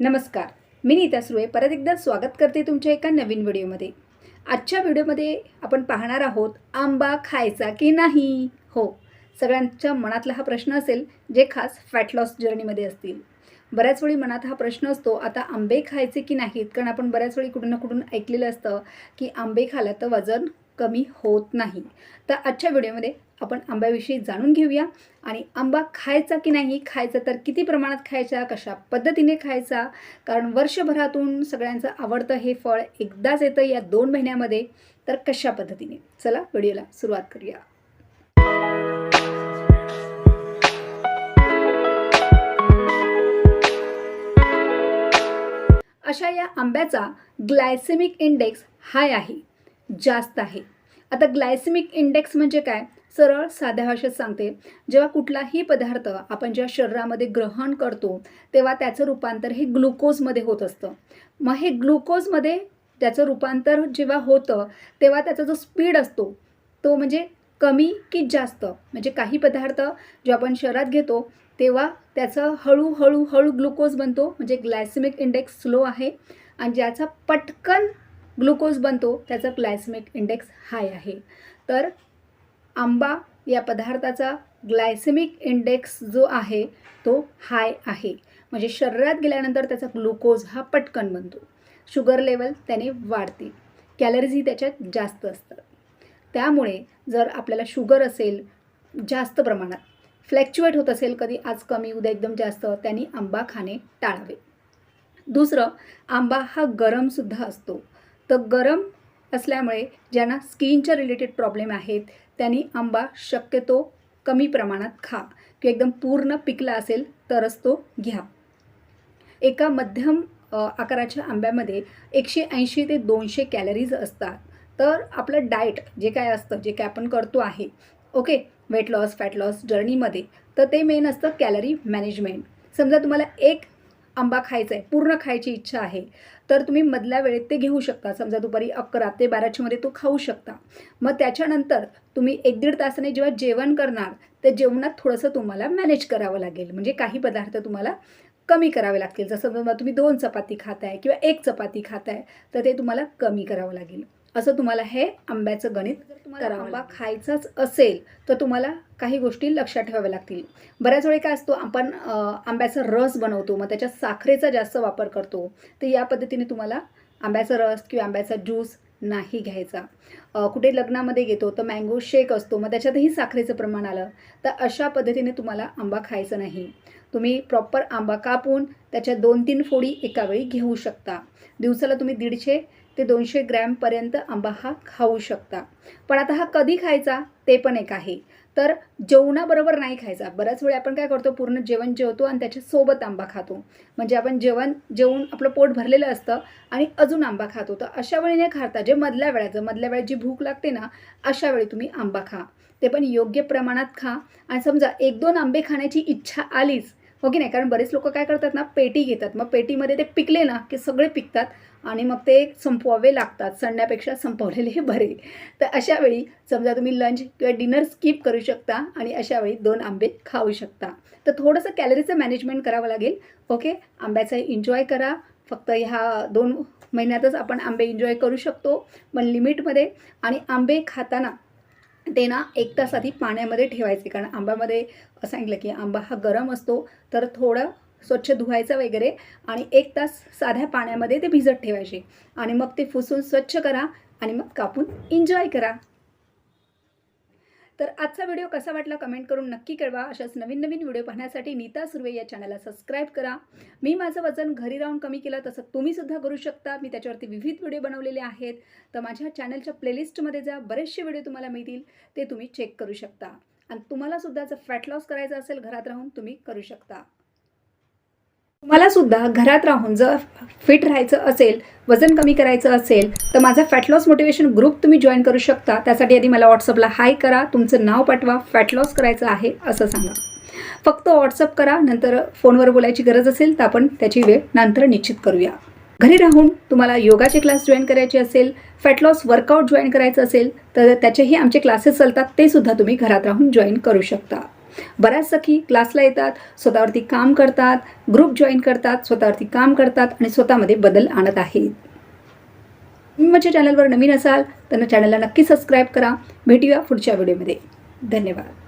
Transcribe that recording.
नमस्कार. मी नीता सुळे. परत एकदा स्वागत करते तुमच्या एका नवीन व्हिडिओमध्ये. आजच्या व्हिडिओमध्ये आपण पाहणार आहोत आंबा खायचा की नाही? हो सगळ्यांच्या मनातला हा प्रश्न असेल जे खास फॅट लॉस जर्नीमध्ये असतील. बऱ्याच वेळी मनात हा प्रश्न असतो आता आंबे खायचे की नाहीत? कारण आपण बऱ्याच वेळी कुठून ना कुठून ऐकलेलं असतं की आंबे खाल्लं तर वजन कमी होत नाही. तर आजच्या व्हिडिओमध्ये आपण आंब्याविषयी जाणून घेऊया. आणि आंबा खायचा की नाही खायचा तर किती प्रमाणात खायचा कशा पद्धतीने खायचा? कारण वर्षभरातून सगळ्यांचं आवडतं हे फळ एकदाच येतं या दोन महिन्यामध्ये. तर कशा पद्धतीने? चला व्हिडिओला सुरुवात करूया. अशा या आंब्याचा ग्लायसेमिक इंडेक्स हाय आहे जास्त आहे. आता ग्लायसेमिक इंडेक्स म्हणजे काय? सरळ साध्या भाषेत सांगते. जेव्हा कुठलाही पदार्थ आपण जेव्हा शरीरामध्ये ग्रहण करतो तेव्हा त्याचं रूपांतर हे ग्लुकोजमध्ये होत असतं. मग हे ग्लुकोजमध्ये त्याचं रूपांतर जेव्हा होतं तेव्हा त्याचा जो स्पीड असतो तो म्हणजे कमी की जास्त? म्हणजे काही पदार्थ जे आपण शहरात घेतो तेव्हा त्याचं हळूहळू हळू ग्लुकोज बनतो. म्हणजे ग्लायसेमिक इंडेक्स स्लो आहे. आणि ज्याचा पटकन ग्लुकोज बनतो त्याचा ग्लायसेमिक इंडेक्स हाय आहे. तर आंबा या पदार्थाचा ग्लायसेमिक इंडेक्स जो आहे तो हाय आहे. म्हणजे शरीरात गेल्यानंतर त्याचा ग्लुकोज हा पटकन बनतो. शुगर लेवल त्याने वाढते. कॅलरीजही त्याच्यात जास्त असतात. त्यामुळे जर आपल्याला शुगर असेल जास्त प्रमाणात फ्लॅक्च्युएट होत असेल कधी आज कमी उद्या एकदम जास्त त्यांनी आंबा खाणे टाळावे. दुसरं आंबा हा गरमसुद्धा असतो. तर गरम असल्यामुळे ज्यांना स्किनच्या रिलेटेड प्रॉब्लेम आहेत त्यांनी आंबा शक्यतो कमी प्रमाणात खा. किंवा एकदम पूर्ण पिकला असेल तरच तो घ्या. एका मध्यम आकाराच्या आंब्यामध्ये एकशे ऐंशी ते दोनशे कॅलरीज असतात. तर आपलं डाएट जे काय असतं जे काय आपण करतो आहे okay weight loss fat loss जर्नीमध्ये तर ते मेन असतं कॅलरी मॅनेजमेंट समजा तुम्हाला एक आंबा खायचा आहे पूर्ण खायची इच्छा आहे तर तुम्ही मधल्या वेळेत ते घेऊ शकता. समजा दुपारी अकरा ते बाराच्यामध्ये तो खाऊ शकता. मग त्याच्यानंतर तुम्ही एक दीड तासाने जेव्हा जेवण करणार तर जेवणात थोडंसं तुम्हाला मॅनेज करावं लागेल. म्हणजे काही पदार्थ तुम्हाला कमी करावे लागतील. जसं तुम्ही दोन चपाती खाताय किंवा एक चपाती खाताय तर ते तुम्हाला कमी करावं लागेल. असं तुम्हाला हे आंब्याचं गणित तुम्हाला आंबा खायचाच असेल तर तुम्हाला काही गोष्टी लक्षात ठेवाव्या लागतील. बऱ्याच वेळी काय असतो आपण आंब्याचा रस बनवतो मग त्याच्यात साखरेचा जास्त वापर करतो तर या पद्धतीने तुम्हाला आंब्याचा रस किंवा आंब्याचा ज्यूस नाही घ्यायचा. कुठे लग्नामध्ये घेतो तर मँगो शेक असतो मग त्याच्यातही साखरेचं प्रमाण आलं तर अशा पद्धतीने तुम्हाला आंबा खायचा नाही. तुम्ही प्रॉपर आंबा कापून त्याच्या दोन तीन फोडी एका वेळी घेऊ शकता. दिवसाला तुम्ही दीडशे ते दोनशे ग्रॅमपर्यंत आंबा हा खाऊ शकता. पण आता हा कधी खायचा? ते पण एक आहे. तर जेवणाबरोबर नाही खायचा. बऱ्याच वेळी आपण काय करतो? पूर्ण जेवण जेवतो आणि त्याच्यासोबत आंबा खातो. म्हणजे आपण जेवण जेवून आपलं पोट भरलेलं असतं आणि अजून आंबा खातो. तर अशा वेळी नाही खाता. जे मधल्या वेळाचं मधल्या वेळेत जी भूक लागते ना अशा वेळी तुम्ही आंबा खा. ते पण योग्य प्रमाणात खा. आणि समजा एक दोन आंबे खाण्याची इच्छा आलीच हो की नाही? कारण बरेच लोक काय करतात ना पेटी घेतात. मग पेटीमध्ये ते पिकले ना की सगळे पिकतात आणि मग ते संपवावे लागतात. सणण्यापेक्षा संपवलेले हे बरे. तर अशा वेळी समजा तुम्ही लंच किंवा डिनर स्किप करू शकता आणि अशा वेळी दोन आंबे खाऊ शकता. तर थोडंसं कॅलरीचं मॅनेजमेंट करावं लागेल. ओके आंब्याचा एन्जॉय करा. फक्त ह्या दोन महिन्यातच आपण आंबे एन्जॉय करू शकतो. पण लिमिटमध्ये आणि आंबे खाताना ते ना एक तास आधी पाण्यामध्ये ठेवायचे. कारण आंब्यामध्ये सांगितलं की आंबा हा गरम असतो तर थोडं स्वच्छ धुवायचं वगैरे आणि एक तास साध्या पाण्यामध्ये ते भिजत ठेवायचे. आणि मग ते फुसून स्वच्छ करा आणि मग कापून एन्जॉय करा. तर आजचा व्हिडिओ कसा वाटला कमेंट करून नक्की कळवा. अशाच नवीन नवीन व्हिडिओ पाहण्यासाठी नीता सुर्वे या चॅनलला सबस्क्राईब करा. मी माझं वजन घरी राहून कमी केलं तसं तुम्हीसुद्धा करू शकता. मी त्याच्यावरती विविध व्हिडिओ बनवलेले आहेत. तर माझ्या चॅनलच्या प्लेलिस्टमध्ये जा बरेचसे व्हिडिओ तुम्हाला मिळतील ते तुम्ही चेक करू शकता. आणि तुम्हालासुद्धा जर फॅट लॉस करायचा असेल घरात राहून तुम्ही करू शकता. तुम्हाला सुद्धा घरात राहून जर फिट राहायचं असेल वजन कमी करायचं असेल तर माझा फॅट लॉस मोटिवेशन ग्रुप तुम्ही जॉईन करू शकता. त्यासाठी आधी मला व्हॉट्सअपला हाय करा. तुमचं नाव पाठवा. फॅट लॉस करायचं आहे असं सांगा. फक्त व्हॉट्सअप करा. नंतर फोनवर बोलायची गरज असेल तर आपण त्याची वेळ नंतर निश्चित करूया. घरी राहून तुम्हाला योगाचे क्लास जॉईन करायचे असेल फॅट लॉस वर्कआउट जॉईन करायचं असेल तर त्याचेही आमचे क्लासेस चालतात. ते सुद्धा तुम्ही घरात राहून जॉईन करू शकता. बऱ्याच सखी क्लासला येतात स्वतःवरती काम करतात ग्रुप जॉईन करतात स्वतःवरती काम करतात आणि स्वतःमध्ये बदल आणत आहेत. तुम्ही माझ्या चॅनलवर नवीन असाल तर चॅनलला नक्की सबस्क्राईब करा. भेटूया पुढच्या व्हिडिओमध्ये धन्यवाद.